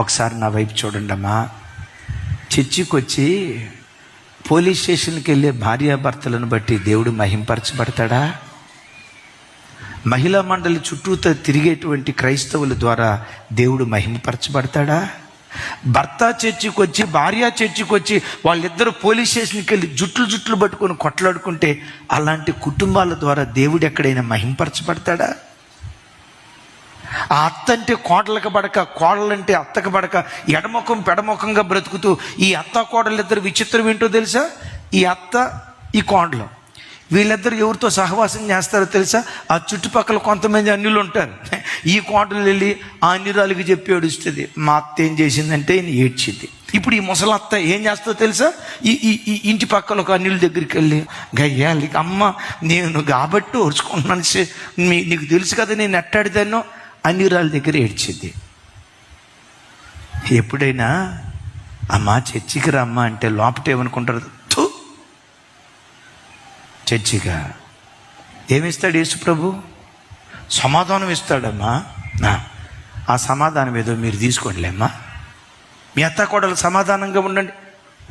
ఒకసారి నా వైపు చూడండి అమ్మా. చర్చికి వచ్చి పోలీస్ స్టేషన్కి వెళ్ళే భార్యాభర్తలను బట్టి దేవుడు మహింపరచబడతాడా? మహిళా మండలి చుట్టూతో తిరిగేటువంటి క్రైస్తవుల ద్వారా దేవుడు మహిమపరచబడతాడా భర్త చర్చికి వచ్చి భార్య చర్చికి వచ్చి వాళ్ళిద్దరూ పోలీస్ స్టేషన్కి వెళ్ళి జుట్లు జుట్లు పట్టుకొని కొట్లాడుకుంటే అలాంటి కుటుంబాల ద్వారా దేవుడు ఎక్కడైనా మహింపరచబడతాడా? ఆ అత్త అంటే కోడలకు పడక కోడలంటే అత్తకు పడక ఎడముఖం పెడముఖంగా బ్రతుకుతూ ఈ అత్త కోడలు ఇద్దరు విచిత్రం ఏంటో తెలుసా? ఈ అత్త ఈ కోడలు. వీళ్ళిద్దరు ఎవరితో సహవాసం చేస్తారో తెలుసా? ఆ చుట్టుపక్కల కొంతమంది అన్యులు ఉంటారు. ఈ కోటలు వెళ్ళి ఆ అన్యురాలకి చెప్పి ఏడుస్తుంది మా అత్త ఏం చేసిందంటే ఈయన ఏడ్చింది. ఇప్పుడు ఈ ముసలి అత్త ఏం చేస్తుందో తెలుసా? ఈ ఈ ఈ ఇంటి పక్కల ఒక అన్యుల దగ్గరికి వెళ్ళి గయ్యాలి అమ్మ నేను కాబట్టి ఓర్చుకుంటున్నాను మీ నీకు తెలుసు కదా నేను ఎట్టాడిదానో అన్యురాల దగ్గర ఏడ్చింది. ఎప్పుడైనా అమ్మా చర్చికి రమ్మా అంటే లోపట ఏమనుకుంటారు? "థు, చర్చిగా. ఏమిస్తాడు యేసు ప్రభు సమాధానం ఇస్తాడమ్మా. నా ఆ సమాధానం ఏదో మీరు తీసుకోండిలేమ్మా మీ అత్త కోడలు సమాధానంగా ఉండండి.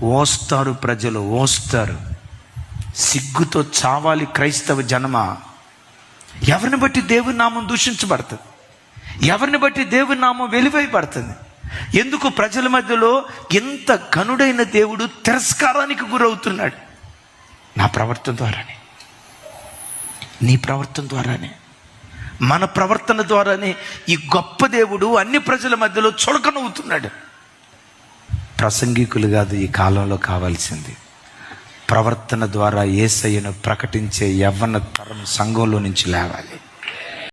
ఓస్తారు ప్రజలు ఓస్తారు. సిగ్గుతో చావాలి క్రైస్తవ జనమా? ఎవరిని బట్టి దేవుని నామం దూషించబడుతుంది? ఎవరిని బట్టి దేవుని నామం వెలివైపడుతుంది ఎందుకు ప్రజల మధ్యలో ఎంత ఘనుడైన దేవుడు తిరస్కారానికి గురవుతున్నాడు? నా ప్రవర్తన ద్వారానే. నీ ప్రవర్తన ద్వారానే. మన ప్రవర్తన ద్వారానే ఈ గొప్ప దేవుడు అన్ని ప్రజల మధ్యలో చుడకనవుతున్నాడు. ప్రసంగికులు కాదు ఈ కాలంలో కావాల్సింది. ప్రవర్తన ద్వారా ఏసయ్యను ప్రకటించే యవ్వన తరం సంఘంలో నుంచి లేవాలి.